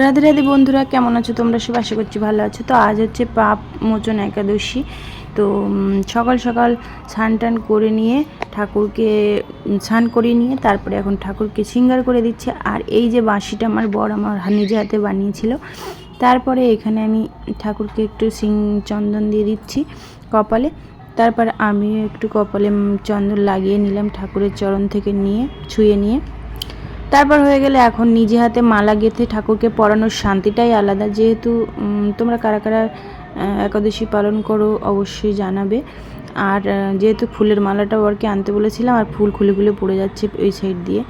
রাধে রাধে বন্ধুরা, কেমন আছো তোমরা? সব আশা করছি ভালো আছো। তো আজ হচ্ছে পাপ মোচন একাদশী। তো সকাল সকাল স্নান টান করে নিয়ে ঠাকুরকে স্নান করিয়ে নিয়ে তারপরে এখন ঠাকুরকে সিঙ্গার করে দিচ্ছে। আর এই যে বাঁশিটা আমার বর আমার নিজে হাতে বানিয়েছিল, তারপরে এখানে আমি ঠাকুরকে একটু সিং, চন্দন দিয়ে দিচ্ছি কপালে। তারপর আমিও একটু কপালে চন্দন লাগিয়ে নিলাম ঠাকুরের চরণ থেকে নিয়ে, ছুঁয়ে নিয়ে। তারপর হয়ে গেলে এখন নিজে হাতে মালা গেঁথে ঠাকুরকে পরানোর শান্তিটাই আলাদা। যেহেতু তোমরা কারা কারা একাদশী পালন করো অবশ্যই জানাবে। আর যেহেতু ফুলের মালাটাও আর কি আনতে বলেছিলাম, আর ফুল খুলে খুলে পড়ে যাচ্ছে ওই সাইড দিয়ে।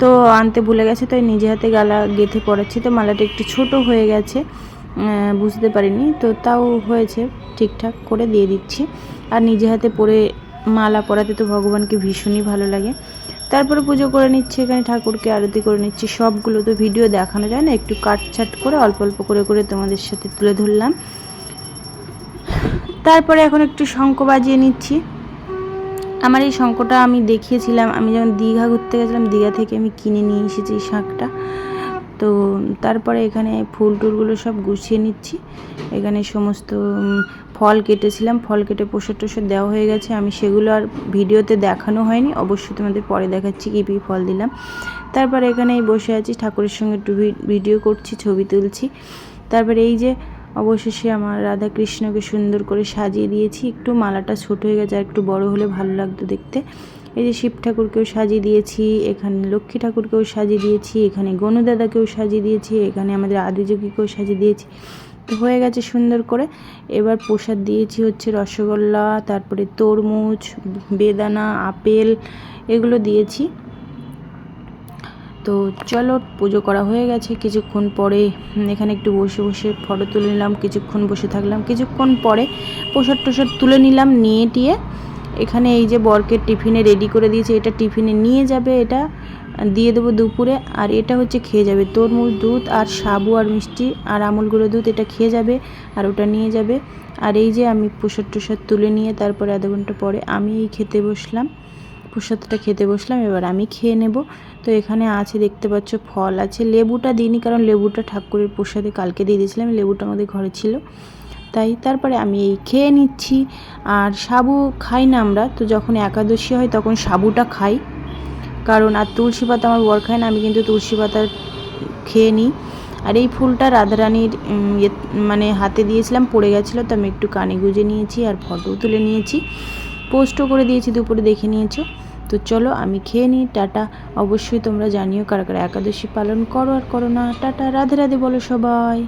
তো আনতে ভুলে গেছে, তাই নিজে হাতে গালা গেঁথে পড়াচ্ছি তো মালাটা একটু ছোট হয়ে গেছে বুঝতে পারিনি। তো তাও হয়েছে, ঠিকঠাক করে দিয়ে দিচ্ছি। আর নিজে হাতে পরে মালা পরাতে তো ভগবানকে ভীষণই ভালো লাগে। তারপরে পুজো করে নিচ্ছি, এখানে ঠাকুরকে আরতি করে নিচ্ছি। সবগুলো তো ভিডিও দেখানো যায় না, একটু কাটছাট করে, অল্প অল্প করে করে তোমাদের সাথে তুলে ধরলাম। তারপরে এখন একটু শঙ্খ বাজিয়ে নিচ্ছি। আমার এই শঙ্খটা আমি দেখিয়েছিলাম, আমি যখন দীঘা ঘুরতে গেছিলাম, দীঘা থেকে আমি কিনে নিয়ে এসেছি এই শাঁখটা তো তারপরে এখানে ফুল টুলগুলো সব গুছিয়ে নিচ্ছি। এখানে সমস্ত ফল কেটেছিলাম, ফল কেটে প্রসাদ টসাদ দেওয়া হয়ে গেছে। আমি সেগুলো আর ভিডিওতে দেখানো হয়নি, অবশ্যই তোমাদের পরে দেখাচ্ছি কী কী ফল দিলাম। তারপরে এখানে এই বসে আছি, ঠাকুরের সঙ্গে একটু ভিডিও করছি, ছবি তুলছি। তারপরে এই যে অবশেষে আমার রাধা কৃষ্ণকে সুন্দর করে সাজিয়ে দিয়েছি। একটু মালাটা ছোট হয়ে গেছে, আর একটু বড় হলে ভালো লাগতো দেখতে। এই যে শিব ঠাকুরকেও সাজিয়ে দিয়েছি, এখানে লক্ষ্মী ঠাকুরকেও সাজিয়ে দিয়েছি, এখানে গণদাদাকেও সাজিয়ে দিয়েছি, এখানে আমাদের আদিযোগীকেও সাজিয়ে দিয়েছি। হয়ে গেছে সুন্দর করে। এবার প্রসাদ দিয়েছি হচ্ছে রসগোল্লা, তারপরে তরমুজ, বেদানা, আপেল, এগুলো দিয়েছি। তো চলো, পুজো করা হয়ে গেছে। কিছুক্ষণ পরে এখানে একটু বসে বসে ফটো তুলে নিলাম। কিছুক্ষণ বসে থাকলাম। কিছুক্ষণ পরে প্রসাদ টোসাদ তুলে নিলাম, নিয়ে টিয়ে। এখানে এই যে বরকে টিফিনে রেডি করে দিয়েছে, এটা টিফিনে নিয়ে যাবে এটা। দিয়ে দেবো দুপুরে, আর এটা হচ্ছে খেয়ে যাবে। তরমুজ, দুধ, আর সাবু, আর মিষ্টি, আর আমুল গুঁড়ো দুধ, এটা খেয়ে যাবে, আর ওটা নিয়ে যাবে। আর এই যে আমি প্রসাদ টসাদ তুলে নিয়ে তারপরে আধা ঘণ্টা পরে আমি এই খেতে বসলাম। প্রসাদটা খেতে বসলাম, এবার আমি খেয়ে নেব। তো এখানে আছে, দেখতে পাচ্ছ, ফল আছে। লেবুটা দিইনি, কারণ লেবুটা ঠাকুরের প্রসাদে কালকে দিয়ে দিয়েছিলাম, লেবুটা আমাদের ঘরে ছিল। তাই তারপরে আমি এই খেয়ে নিচ্ছি। আর সাবু খাই না আমরা, তো যখন একাদশী হয় তখন সাবুটা খাই। কারণ আর তুলসী পাতা আমার বর খায় না, আমি কিন্তু তুলসী পাতা খেয়ে নিই। আর এই ফুলটা রাধারানীর ইয়ে মানে হাতে দিয়েছিলাম, পড়ে গেছিল, তো আমি একটু কানে গুঁজে নিয়েছি আর ফটোও তুলে নিয়েছি। পোস্টও করে দিয়েছি, দুপুরে দেখে নিয়েছো। তো চলো আমি খেয়ে নিই, টাটা। অবশ্যই তোমরা জানিও কারা কারা একাদশী পালন করো আর করো না। টাটা, রাধে রাধে বলো সবাই।